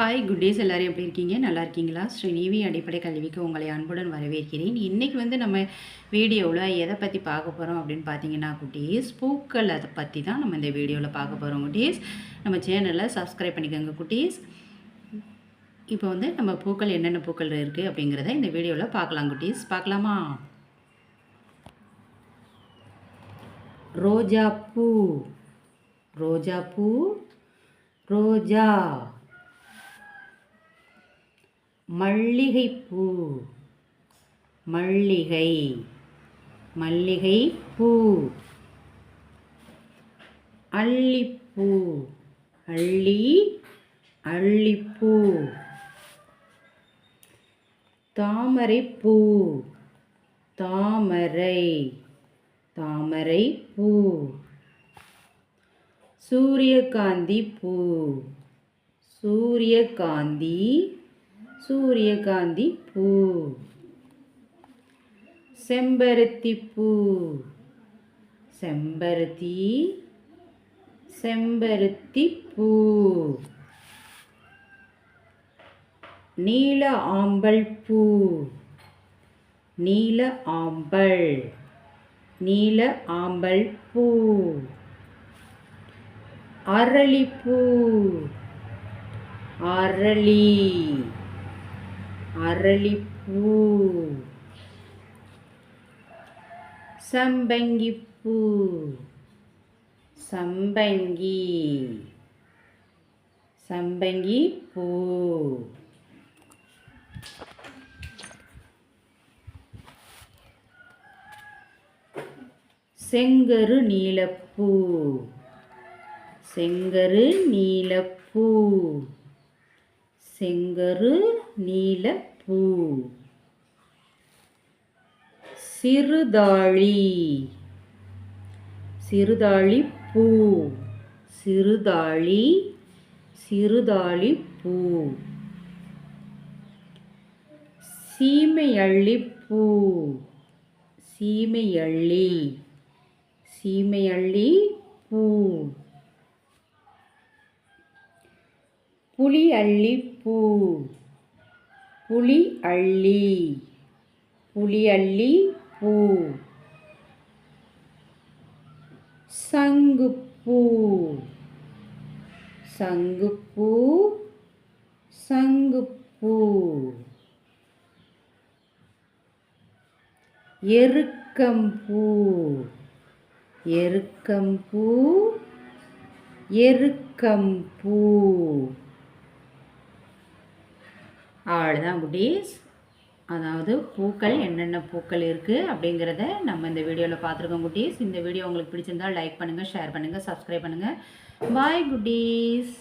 Hi good days எல்லோரும் எப்படி இருக்கீங்க? நல்லா இருக்கீங்களா? ஸ்ரீநீவி அடிப்படை கல்விக்கு உங்களை அன்புடன் வரவேற்கிறேன். இன்றைக்கி வந்து நம்ம வீடியோவில் எதை பற்றி பார்க்க போகிறோம் அப்படின்னு பார்த்தீங்கன்னா குட்டீஸ் பூக்கள் அதை பற்றி தான் நம்ம இந்த வீடியோவில் பார்க்க போகிறோம் குட்டீஸ். நம்ம சேனலில் சப்ஸ்கிரைப் பண்ணிக்கோங்க குட்டீஸ். இப்போ வந்து நம்ம பூக்கள் என்னென்ன பூக்கள் இருக்குது அப்படிங்கிறத இந்த வீடியோவில் பார்க்கலாம் குட்டீஸ். பார்க்கலாமா? ரோஜா பூ. ரோஜா பூ. ரோஜா. மல்லிகைப்பூ. மல்லிகை. மல்லிகை பூ அல்லிப்பூ. அள்ளி அள்ளிப்பூ தாமரைப்பூ. தாமரை. தாமரை பூ சூரியகாந்தி பூ சூரியகாந்தி சூரியகாந்தி பூ. செம்பருத்தி பூ. செம்பருத்தி. செம்பருத்தி பூ. நீல ஆம்பல் பூ. நீல ஆம்பல். நீல ஆம்பல் பூ. அரளிப்பூ அரளி. அரளிப்பூ சம்பங்கிப்பூ. சம்பங்கி. சம்பங்கி பூ செங்கரு நீலப்பூ. செங்கரு நீலப்பூ. செங்கரு பூ. சிறுதாழி சிறுதாழி பூ. சிறுதாழி சிறுதாழி பூ. சீமையள்ளிப்பூ சீமையள்ளி. சீமையள்ளி பூ. புளியள்ளி பூ. புளி அள்ளி. புளி அள்ளி பூ. சங்குப்பூ சங்குப்பூ சங்குப்பூ எருக்கம்பூ எருக்கம்பூ எருக்கம்பூ அவ்வளோதான் குட்டீஸ். அதாவது பூக்கள் என்னென்ன பூக்கள் இருக்குது அப்படிங்கிறத நம்ம இந்த வீடியோவில் பார்த்துருக்கோம் குட்டீஸ். இந்த வீடியோ உங்களுக்கு பிடிச்சிருந்தால் லைக் பண்ணுங்கள் ஷேர் பண்ணுங்கள் சப்ஸ்கிரைப் பண்ணுங்கள் பாய் குட்டீஸ்.